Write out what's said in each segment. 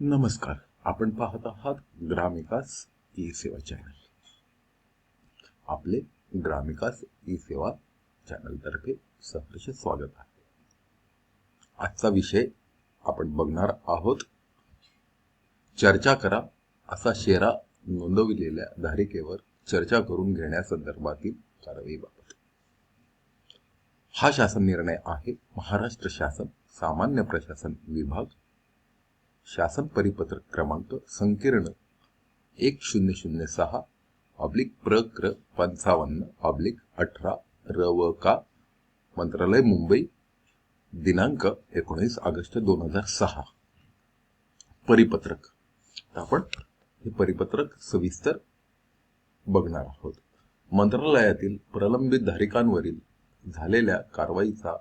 नमस्कार. आपण पाहत आहात ग्रामविकास ई सेवा चॅनल. आपले ग्रामविकास ई सेवा चॅनलतर्फे सहर्ष स्वागत आहे. आजचा विषय आपण बघणार आहोत. चर्चा करा असा शेरा नोंदविलेल्या धारिकेवर चर्चा करून घेण्यासंदर्भातील कारवाईबाबत. हा शासन निर्णय आहे. महाराष्ट्र शासन सामान्य प्रशासन विभाग शासन परिपत्रक क्रमांक संकीर्ण एक शून्य शून्य सहा ऑब्लिक प्रक्र पंचावन्न ऑब्लिक अठरा र व का मंत्रालय मुंबई दिनांक एकोणीस ऑगस्ट दोन हजार सहा. परिपत्रक. आपण हे परिपत्रक सविस्तर बघणार आहोत. मंत्रालयातील प्रलंबित धारिकांवरील झालेल्या कारवाईचा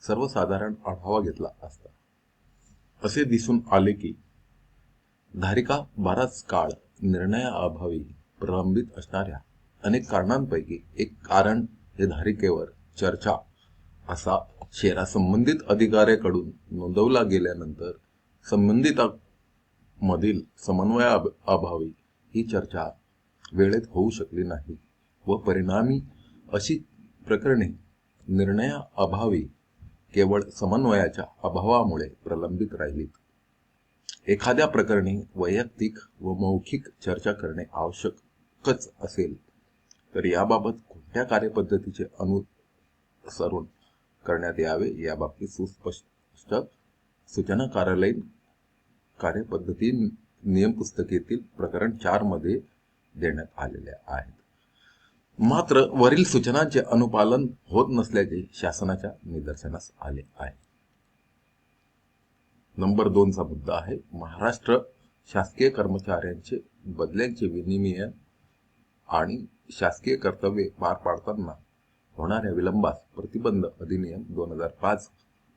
सर्वसाधारण आढावा घेतला असता. असे दिसून आले की धारिका बराच काळ निर्णयाअभावी प्रलंबित असणाऱ्या अनेक कारणांपैकी एक कारण हे धारिकेवर चर्चा असा शेरा संबंधित अधिकाऱ्याकडून नोंदवला गेल्यानंतर संबंधितमधील समन्वया अभावी ही चर्चा वेळेत होऊ शकली नाही व परिणामी अशी प्रकरणे निर्णयाअभावी केवळ समन्वयाच्या अभावामुळे प्रलंबित राहिलीत. एखाद्या प्रकरणी वैयक्तिक व मौखिक चर्चा करणे आवश्यकच असेल तर याबाबत कोणत्या कार्यपद्धतीचे अनुसरण करण्यात यावे याबाबतीत सुस्पष्ट सूचना कार्यालयीन कार्यपद्धती नियम पुस्तकेतील प्रकरण चारमध्ये देण्यात आलेल्या आहेत. मात्र वरील सूचनांचे अनुपालन होत नसल्याचे शासनाच्या निदर्शनास आले आहे. नंबर दोनचा मुद्दा आहे महाराष्ट्र शासकीय कर्मचाऱ्यांचे बदल्यांचे विनिमय आणि शासकीय कर्तव्ये पार पाडताना होणाऱ्या विलंबास प्रतिबंध अधिनियम दोन हजार पाच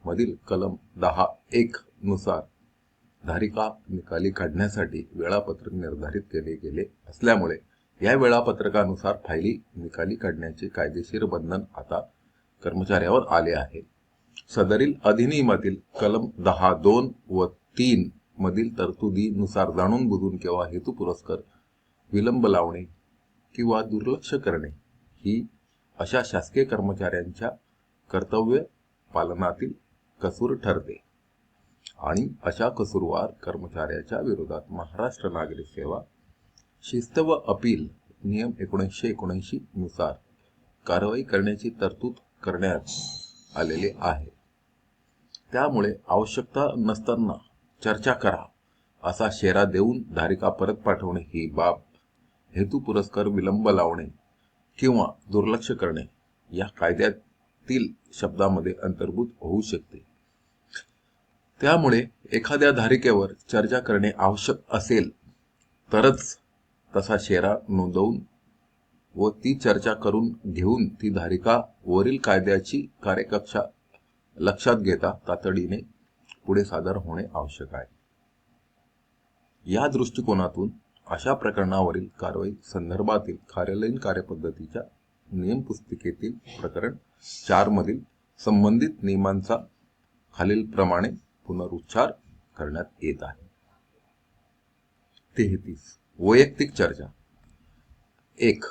मधील कलम दहा एक नुसार धारिका निकाली काढण्यासाठी वेळापत्रक निर्धारित केले गेले असल्यामुळे या वेळापत्रकानुसार फायली निकाली काढण्याचे कायदेशीर बंधन आता कर्मचाऱ्यावर आले आहे. सदरील अधिनियमातील कलम दहा दोन व तीन मधील तरतुदीनुसार जाणून बुजून किंवा हेतू पुरस्कर विलंब लावणे किंवा दुर्लक्ष करणे ही अशा शासकीय कर्मचाऱ्यांच्या कर्तव्य पालनातील कसूर ठरते. आणि अशा कसूरवार कर्मचाऱ्याच्या विरोधात महाराष्ट्र नागरी सेवा शिस्त व अपील नियम एकोणीसशे एकोणऐंशी नुसार कारवाई करण्याची तरतूद करण्यात आलेली आहे. त्यामुळे आवश्यकता नसताना चर्चा करा असा शेरा देऊन धारिका परत पाठवणे ही बाब हेतू पुरस्कार विलंब लावणे किंवा दुर्लक्ष करणे या कायद्यातील शब्दामध्ये अंतर्भूत होऊ शकते. त्यामुळे एखाद्या धारिकेवर चर्चा करणे आवश्यक असेल तरच तसा शेरा नोंदवून व ती चर्चा करून घेऊन ती धारिका वरील कायद्याची कार्यकक्षा लक्षात घेता तातडीने पुढे सादर होणे आवश्यक आहे. या दृष्टिकोनातून अशा प्रकरणावरील कारवाई संदर्भातील कार्यालयीन कार्यपद्धतीच्या नियम पुस्तिकेतील प्रकरण चारमधील संबंधित नियमांचा खालीलप्रमाणे पुनरुच्चार करण्यात येत आहे. तेहतीस. वैयक्तिक चर्चा. एक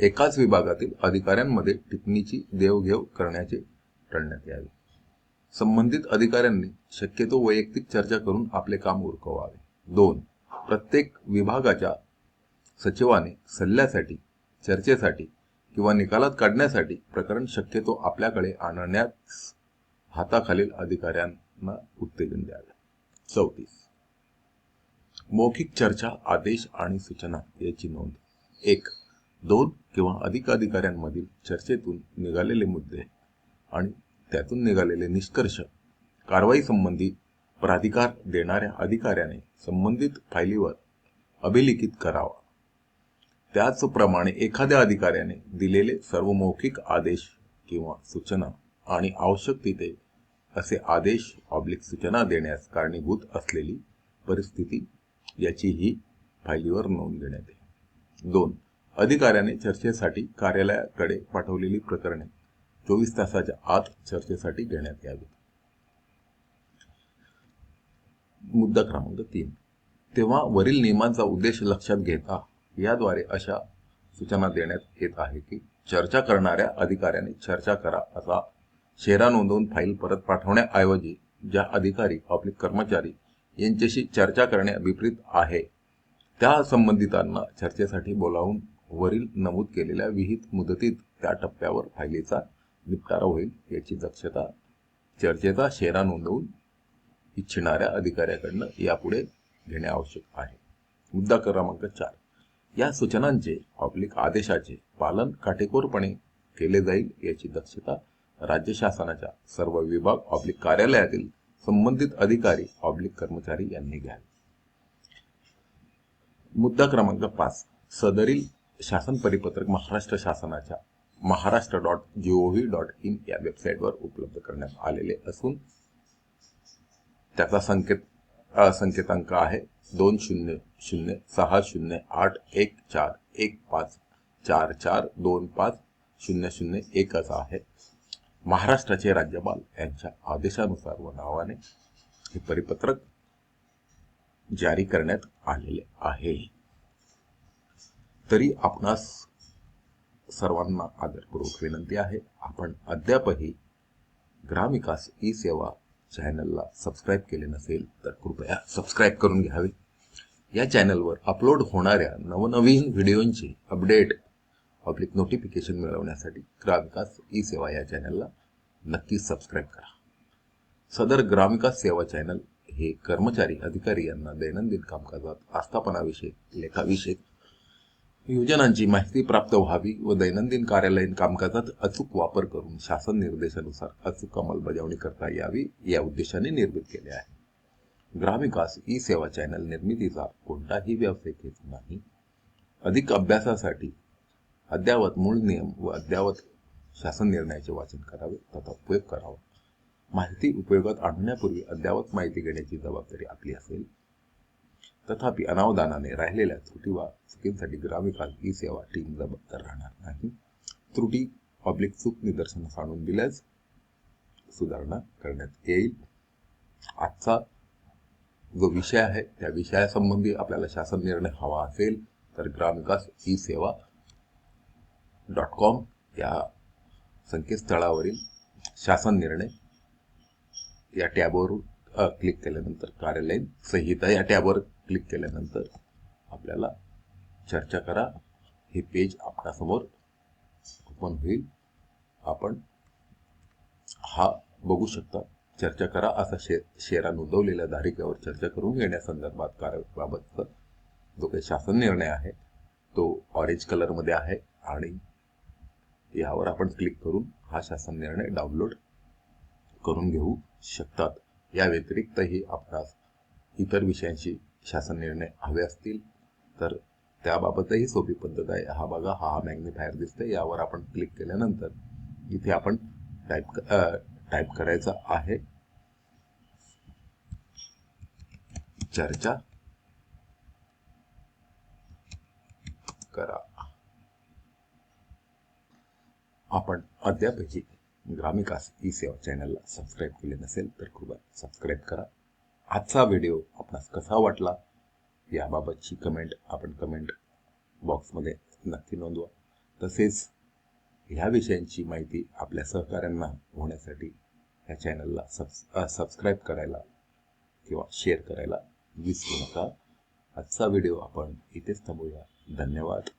एकाच विभागातील अधिकाऱ्यांमध्ये टिप्पणीची देवघेव करण्याचे टाळण्यात यावे संबंधित अधिकाऱ्यांनी शक्यतो वैयक्तिक चर्चा करून आपले काम उरकवावे. दोन प्रत्येक विभागाच्या सचिवाने सल्ल्यासाठी चर्चेसाठी किंवा निकालात काढण्यासाठी प्रकरण शक्यतो आपल्याकडे आणण्यास हाताखालील अधिकाऱ्यांना उत्तेजन द्यावे. चौतीस मौखिक चर्चा आदेश आणि सूचना याची नोंद. एक दोन किंवा अधिक अधिकाऱ्यांमधील चर्चेतून निघालेले मुद्दे आणि त्यातून निघालेले निष्कर्ष कारवाई संबंधी प्राधिकार देणाऱ्या अधिकाऱ्याने संबंधित फायलीवर अभिलिखित करावा. त्याचप्रमाणे एखाद्या अधिकाऱ्याने दिलेले सर्व मौखिक आदेश किंवा सूचना आणि आवश्यक तिथे असे आदेश ऑब्लिक सूचना देण्यास कारणीभूत असलेली परिस्थिती याचीही फायलीवर नोंद घेण्यात येईल. दोन अधिकाऱ्याने चर्चेसाठी कार्यालयाकडे पाठवलेली प्रकरणे चोवीस तासाच्या आत चर्चेसाठी घेण्यात यावी मुद्दा क्रमांक तीन तेव्हा वरील नियमांचा उद्देश लक्षात घेता याद्वारे अशा सूचना देण्यात येत आहे की चर्चा करणाऱ्या अधिकाऱ्याने चर्चा करा असा शेरा नोंदवून फाईल परत पाठवण्याऐवजी ज्या अधिकारी आपले कर्मचारी यांच्याशी चर्चा करणे विपरीत आहे. त्या संबंधितांना चर्चेसाठी बोलावून वरील नमूद केलेल्या विहित मुदतीत त्या टप्प्यावर फायलीचा निपटारा होईल याची दक्षता चर्चेचा शेरा नोंदवून इच्छिणाऱ्या अधिकाऱ्याकडनं यापुढे घेणे आवश्यक आहे. मुद्दा क्रमांक चार. या सूचनांचे ऑब्लिक आदेशाचे पालन काटेकोरपणे केले जाईल याची दक्षता राज्य शासनाच्या सर्व विभाग ऑब्लिक कार्यालयातील संबंधित अधिकारी ऑब्लिक कर्मचारी यांनी घ्यावी. मुद्दा क्रमांक पाच. सदरील शासन परिपत्रक महाराष्ट्र शासनाच्या Maharashtra dot GOV dot in या वेबसाईटवर उपलब्ध करण्यात आलेले असून त्याचा संकेत संकेतांक आहे दोन शून्य शून्य सहा शून्य आठ एक चार एक पाच चार चार दोन पाच शून्य शून्य एक असा आहे. महाराष्ट्राचे राज्यपाल यांच्या आदेशानुसार व नावाने हे परिपत्रक जारी करण्यात आलेले आहे. तरी आपणास सर्वांना आदरपूर्वक विनंती आहे. आपण अद्यापही ग्रामविकास ई सेवा चॅनलला सबस्क्राईब केले नसेल तर कृपया सबस्क्राईब करून घ्यावे. या चॅनलवर अपलोड होणाऱ्या नवनवीन व्हिडिओंची अपडेट पब्लिक नोटिफिकेशन मिळवण्यासाठी ग्रामविकास ई सेवा या चॅनलला नक्की सबस्क्राईब करा. सदर ग्रामविकास सेवा चॅनल हे कर्मचारी अधिकारी यांना दैनंदिन कामकाजात आस्थापनाविषयी लेखाविषयक योजनांची माहिती प्राप्त व्हावी व दैनंदिन कार्यालयीन कामकाजात अचूक वापर करून शासन निर्देशानुसार अचूक अंमलबजावणी करता यावी या उद्देशाने निर्मित केले आहे. ग्रामविकास ई सेवा चॅनल निर्मितीचा कोणताही व्यावसायिक हेतू नाही. अधिक अभ्यासासाठी अद्यावत मूळ नियम व अद्यावत शासन निर्णयाचे वाचन करावे तथा उपयोग करावा. माहिती उपयोगात आणण्यापूर्वी अद्यावत माहिती घेण्याची जबाबदारी आपली असेल. तथापि अनावधानाने राहिलेल्या त्रुटी वा चुकींसाठी ग्रामविकास ई सेवा टीम जबाबदार राहणार नाही. त्रुटी पब्लिक चूक निदर्शनास आणून दिल्यास सुधारणा करण्यात येईल. आजचा जो विषय आहे त्या विषयासंबंधी आपल्याला शासन निर्णय हवा असेल तर ग्रामविकास ई सेवा डॉट कॉम या संकेतस्थळावरील शासन निर्णय या टॅबवर क्लिक केल्यानंतर कार्यालयीन संहिता या टॅबवर क्लिक केल्यानंतर आपल्याला चर्चा करा. हे पेज आपल्यासमोर ओपन होईल. आपण हा बघू शकता. चर्चा करा. असा शे शेरा नोंदवलेल्या धारिकेवर चर्चा करून घेण्यासंदर्भात कार्याबाबतचा जो काही शासन निर्णय आहे तो ऑरेंज कलरमध्ये आहे आणि यावर आपण क्लिक करून हा शासन निर्णय डाउनलोड करून घेऊ शकतात. या व्यतिरिक्तही आपणास इतर विषयांशी शासन निर्णय हवे असतील तर त्याबाबतही सोपी पद्धत आहे. हा बघा हा मॅग्निफायर दिसतोय. यावर आपण क्लिक केल्यानंतर इथे आपण टाईप टाईप करायचा आहे. चर्चा करा. आपण अद्यापही ग्रामिकास ई सेवा चॅनलला सबस्क्राईब केले नसेल तर कृपया सबस्क्राईब करा. आजचा व्हिडिओ आपणास कसा वाटला याबाबतची कमेंट आपण कमेंट बॉक्समध्ये नक्की नोंदवा. तसेच ह्या विषयांची माहिती आपल्या सहकाऱ्यांना होण्यासाठी ह्या चॅनलला सबस सबस्क्राईब करायला किंवा शेअर करायला विसरू नका. आजचा व्हिडिओ आपण इथेच थांबूया. धन्यवाद.